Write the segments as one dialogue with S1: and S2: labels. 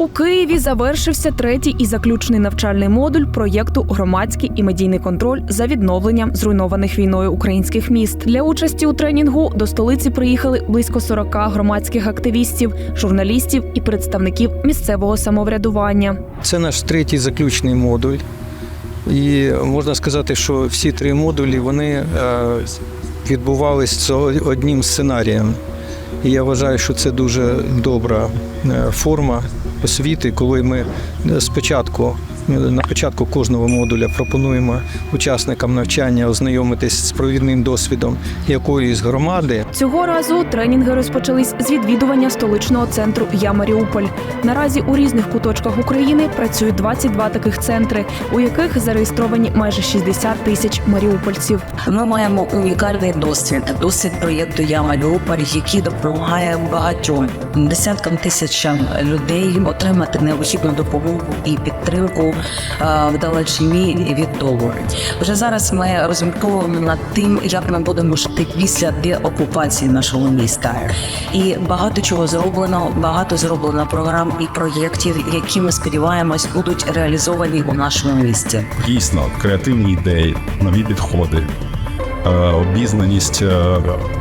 S1: У Києві завершився третій і заключний навчальний модуль проєкту Громадський і медійний контроль за відновленням зруйнованих війною українських міст. Для участі у тренінгу до столиці приїхали близько 40 громадських активістів, журналістів і представників місцевого самоврядування.
S2: Це наш третій заключний модуль. І можна сказати, що всі три модулі вони е, відбувалися з одним сценарієм. І я вважаю, що це дуже добра е, форма освіти, коли ми е, спочатку. На початку кожного модуля пропонуємо учасникам навчання ознайомитись з провідним досвідом якоїсь громади,
S1: Цього разу тренінги розпочались з відвідування столичного центру Я Маріуполь. Наразі у різних куточках України працюють 22 таких центри, у яких зареєстровані майже 60 тисяч маріупольців.
S3: Ми маємо унікальний досвід, досвід проєкту Я Маріуполь, який допомагає багатьом десяткам тисячам людей отримати необхідну допомогу і підтримку е, в від дому. Вже зараз ми розмірковуємо над тим, як ми будемо жити після деокупації нашого міста. І багато чого зроблено, багато зроблено програм і проєктів, які ми сподіваємось будуть реалізовані у нашому місті.
S4: дійсно креативні ідеї, нові підходи, обізнаність е,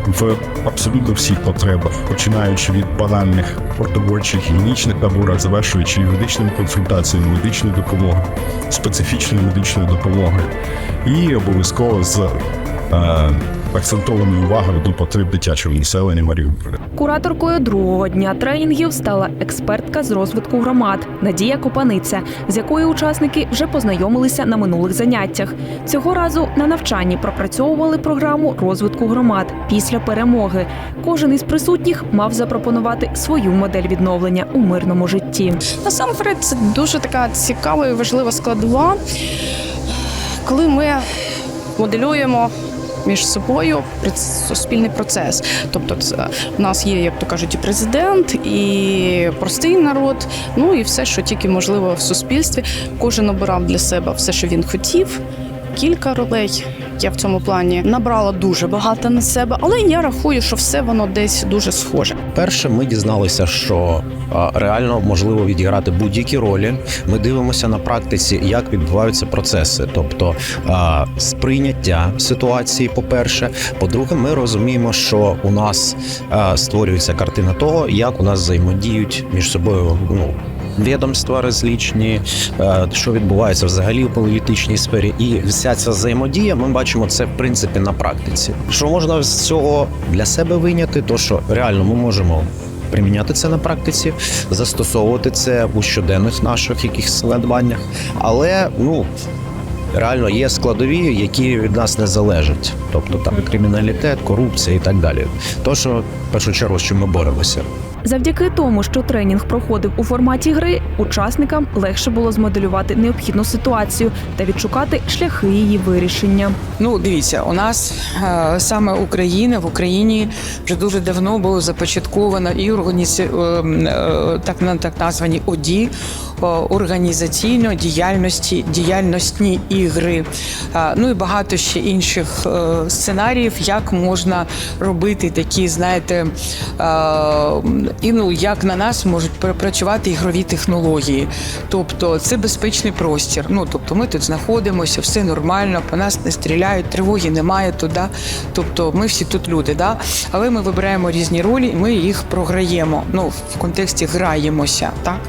S4: в абсолютно всіх потребах, починаючи від банальних продовольчих гігієнічних наборах, завершуючи юридичними консультаціями, медичною допомогою, специфічною медичною допомогою, і обов'язково з е, акцентованою увагою до потреб дитячого населення Маріуполя.
S1: Кураторкою другого дня тренінгів стала експертка з розвитку громад Надія Копаниця, з якою учасники вже познайомилися на минулих заняттях. Цього разу на навчанні пропрацьовували програму розвитку громад після перемоги. Кожен із присутніх мав запропонувати свою модель відновлення у мирному житті.
S5: Насамперед, це дуже така цікава і важлива складова, коли ми моделюємо. Між собою суспільний процес. Тобто, це в нас є, як то кажуть, і президент, і простий народ, ну і все, що тільки можливо в суспільстві. Кожен обирав для себе все, що він хотів. Кілька ролей я в цьому плані набрала дуже багато на себе, але я рахую, що все воно десь дуже схоже.
S6: Перше, ми дізналися, що реально можливо відіграти будь-які ролі. Ми дивимося на практиці, як відбуваються процеси, тобто сприйняття ситуації. По-перше, по-друге, ми розуміємо, що у нас створюється картина того, як у нас взаємодіють між собою. Ну Відомства розлічні, е, що відбувається взагалі у політичній сфері, і вся ця взаємодія, ми бачимо це в принципі на практиці. Що можна з цього для себе виняти, то що реально ми можемо приміняти це на практиці, застосовувати це у щоденних наших якихось надбаннях, але ну. Реально є складові, які від нас не залежать, тобто там криміналітет, корупція і так далі. То, що в першу чергу, чим ми боремося.
S1: Завдяки тому, що тренінг проходив у форматі гри, учасникам легше було змоделювати необхідну ситуацію та відшукати шляхи її вирішення.
S7: Ну, дивіться, у нас е, саме Україна в Україні вже дуже давно було започатковано і організі... е, е, так, так названі ОДІ організаційно діяльності діяльності ігри. Ну і багато ще інших е, сценаріїв, як можна робити такі, знаєте, е, і ну як на нас можуть працювати ігрові технології. Тобто це безпечний простір. Ну тобто ми тут знаходимося, все нормально, по нас не стріляють, тривоги немає туди. Тобто ми всі тут люди, да? але ми вибираємо різні ролі, і ми їх програємо. Ну в контексті граємося, так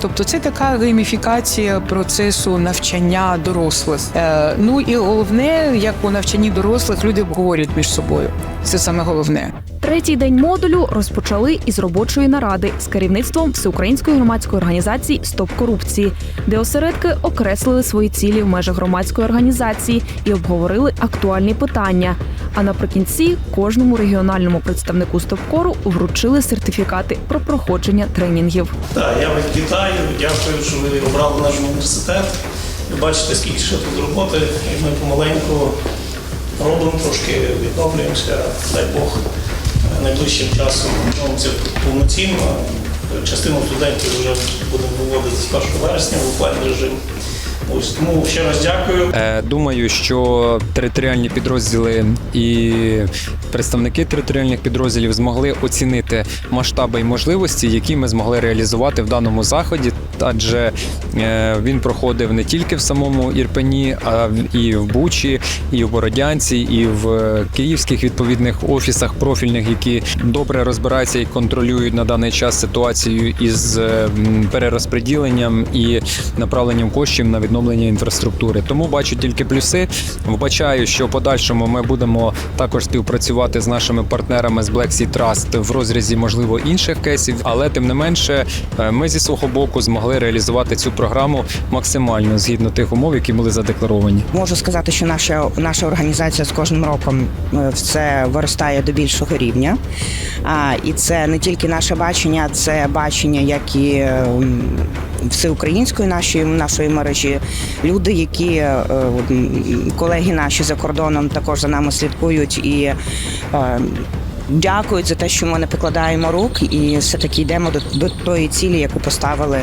S7: тобто це така гейміфікація процесу навчання дорослих. Е, ну і головне, як у навчанні дорослих, люди обговорюють між собою. Це саме головне.
S1: Третій день модулю розпочали із робочої наради з керівництвом всеукраїнської громадської організації Стоп корупції, де осередки окреслили свої цілі в межах громадської організації і обговорили актуальні питання. А наприкінці кожному регіональному представнику стопкору вручили сертифікати про проходження тренінгів.
S8: Так, я вас вітаю, дякую, що ви обрали наш університет. Ви бачите, скільки ще тут роботи, і ми помаленьку робимо, трошки відновлюємося. Дай Бог, найближчим часом відновимося повноцінно. Частину студентів вже будемо виводити з 1 вересня в офлайн режим. Ось тому ще раз дякую.
S9: Е, Думаю, що територіальні підрозділи і представники територіальних підрозділів змогли оцінити масштаби і можливості, які ми змогли реалізувати в даному заході. Адже е, він проходив не тільки в самому Ірпені, а і в Бучі, і в Бородянці, і в е, київських відповідних офісах профільних, які добре розбираються і контролюють на даний час ситуацію із е, перерозподіленням і направленням коштів на відновлення інфраструктури. Тому бачу тільки плюси. Вбачаю, що в подальшому ми будемо також співпрацювати з нашими партнерами з Black Sea Trust в розрізі можливо інших кейсів, але тим не менше, ми зі свого боку змогли реалізувати цю програму максимально згідно тих умов, які були задекларовані.
S10: Можу сказати, що наша наша організація з кожним роком е, все виростає до більшого рівня. А, і це не тільки наше бачення, це бачення, як і е, всеукраїнської нашої нашої мережі. Люди, які е, колеги наші за кордоном також за нами слідкують і. Дякують за те, що ми не покладаємо рук і все таки йдемо до, до тої цілі, яку поставили,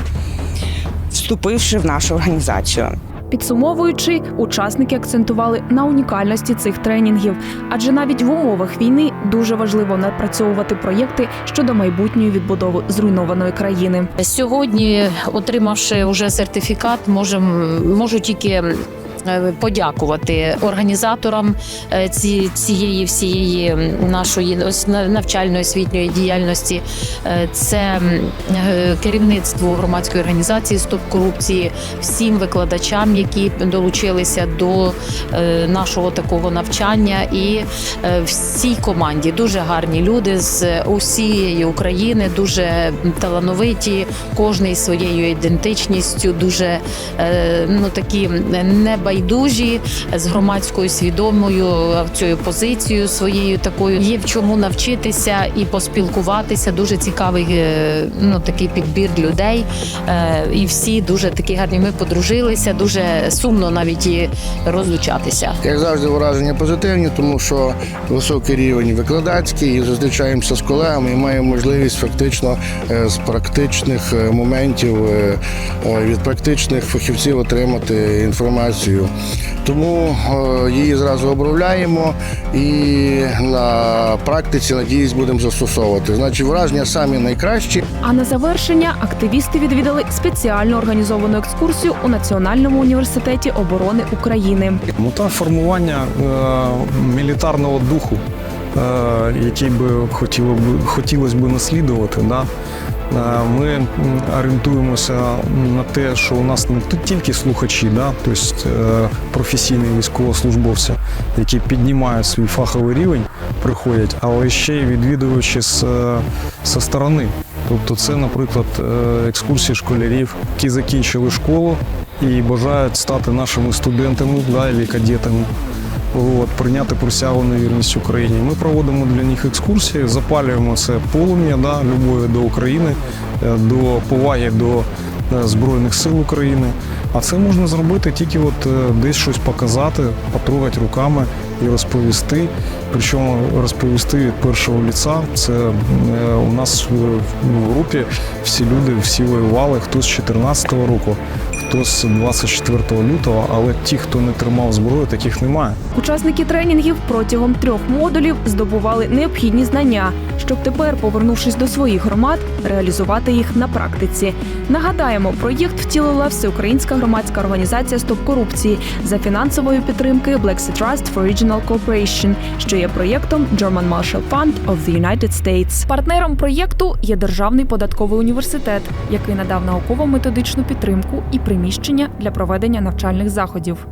S10: вступивши в нашу організацію.
S1: Підсумовуючи, учасники акцентували на унікальності цих тренінгів, адже навіть в умовах війни дуже важливо напрацьовувати проєкти щодо майбутньої відбудови зруйнованої країни.
S11: Сьогодні, отримавши вже сертифікат, можем, можу тільки подякувати організаторам е, ці, цієї всієї нашої ось на- навчально-освітньої діяльності. Е, Це м, е, керівництву громадської організації Стоп корупції, всім викладачам, які долучилися до е, нашого такого навчання, і е, всій команді. Дуже гарні люди з усієї України, дуже талановиті, кожний своєю ідентичністю, дуже е, ну такі небайдужі з громадською свідомою е, цією позицією своєю такою. Є в чому навчитися і поспілкуватися. Дуже цікавий е, ну такий підбір людей. Е, І всі дуже такі гарні. Ми подружилися. Дуже сумно навіть і розлучатися.
S12: Як завжди, враження позитивні, тому що високий рівень викладацький, і зустрічаємося з колегами і маємо можливість фактично з практичних моментів від практичних фахівців отримати інформацію. Тому е, її зразу обробляємо і на практиці, надіюсь, будемо застосовувати. Значить, враження самі найкращі.
S1: А на завершення активісти відвідали спеціально організовану екскурсію у Національному університеті оборони України.
S13: Мета формування е, мілітарного духу, е, який би хотіло б хотілося б наслідувати. Да? Е, Ми орієнтуємося на те, що у нас не тут тільки слухачі, да? тобто е, професійні військовослужбовці, які піднімають свій фаховий рівень, приходять, але ще й відвідувачі з, е, зі сторони. Тобто це, наприклад, екскурсії школярів, які закінчили школу і бажають стати нашими студентами да, або кадетами. От, прийняти присягу на вірність Україні. Ми проводимо для них екскурсії, запалюємо це полум'я да, любові до України, е, до поваги до е, Збройних сил України. А це можна зробити тільки от е, десь щось показати, потрогати руками і розповісти. Причому розповісти від першого ліца. Це у нас в, групі всі люди всі воювали, хто з 14 року, хто з 24 лютого, але ті, хто не тримав зброю, таких немає.
S1: Учасники тренінгів протягом трьох модулів здобували необхідні знання, щоб тепер, повернувшись до своїх громад, реалізувати їх на практиці. Нагадаємо, проєкт втілила всеукраїнська громадська організація Стоп корупції за фінансової підтримки Black Sea Trust for Regional Cooperation, що є проєктом German Marshall Fund of the United States. Партнером проєкту є Державний податковий університет, який надав науково-методичну підтримку і приміщення для проведення навчальних заходів.